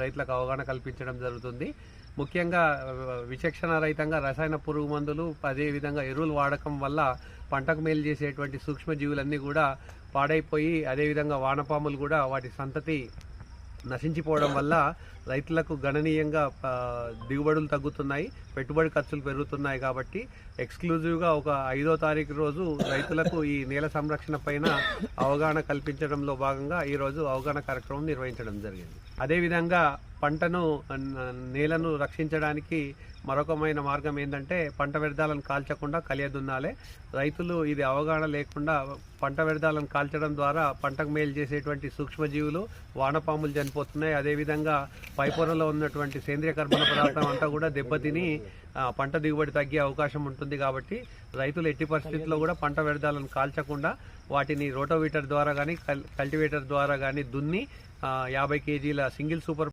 రైతులకు అవగాహన కల్పించడం జరుగుతుంది. ముఖ్యంగా విచక్షణ రహితంగా రసాయన పురుగు మందులు అదేవిధంగా ఎరువులు వాడకం వల్ల పంటకు మేలు చేసేటువంటి సూక్ష్మజీవులన్నీ కూడా పాడైపోయి అదేవిధంగా వానపాములు కూడా వాటి సంతతి నశించిపోవడం వల్ల రైతులకు గణనీయంగా దిగుబడులు తగ్గుతున్నాయి పెట్టుబడి ఖర్చులు పెరుగుతున్నాయి కాబట్టి ఎక్స్క్లూజివ్గా ఒక ఐదో తారీఖు రోజు రైతులకు ఈ నేల సంరక్షణ పైన అవగాహన కల్పించడంలో భాగంగా ఈరోజు అవగాహన కార్యక్రమం నిర్వహించడం జరిగింది. అదేవిధంగా పంటను నేలను రక్షించడానికి మరొకమైన మార్గం ఏంటంటే పంట వ్యర్థాలను కాల్చకుండా కలియదున్నాలే. రైతులు ఇది అవగాహన లేకుండా పంట వ్యర్థాలను కాల్చడం ద్వారా పంటకు మేలు చేసేటువంటి సూక్ష్మజీవులు వానపాములు చనిపోతున్నాయి. అదేవిధంగా పైపొరలో ఉన్నటువంటి సేంద్రియ కర్బన పదార్థం అంతా కూడా దెబ్బతిని పంట దిగుబడి తగ్గే అవకాశం ఉంటుంది కాబట్టి రైతులు ఎట్టి పరిస్థితుల్లో కూడా పంట వ్యర్థాలను కాల్చకుండా వాటిని రోటోవీటర్ ద్వారా కానీ కల్టివేటర్ ద్వారా కానీ దున్ని యాభై కేజీల సింగిల్ సూపర్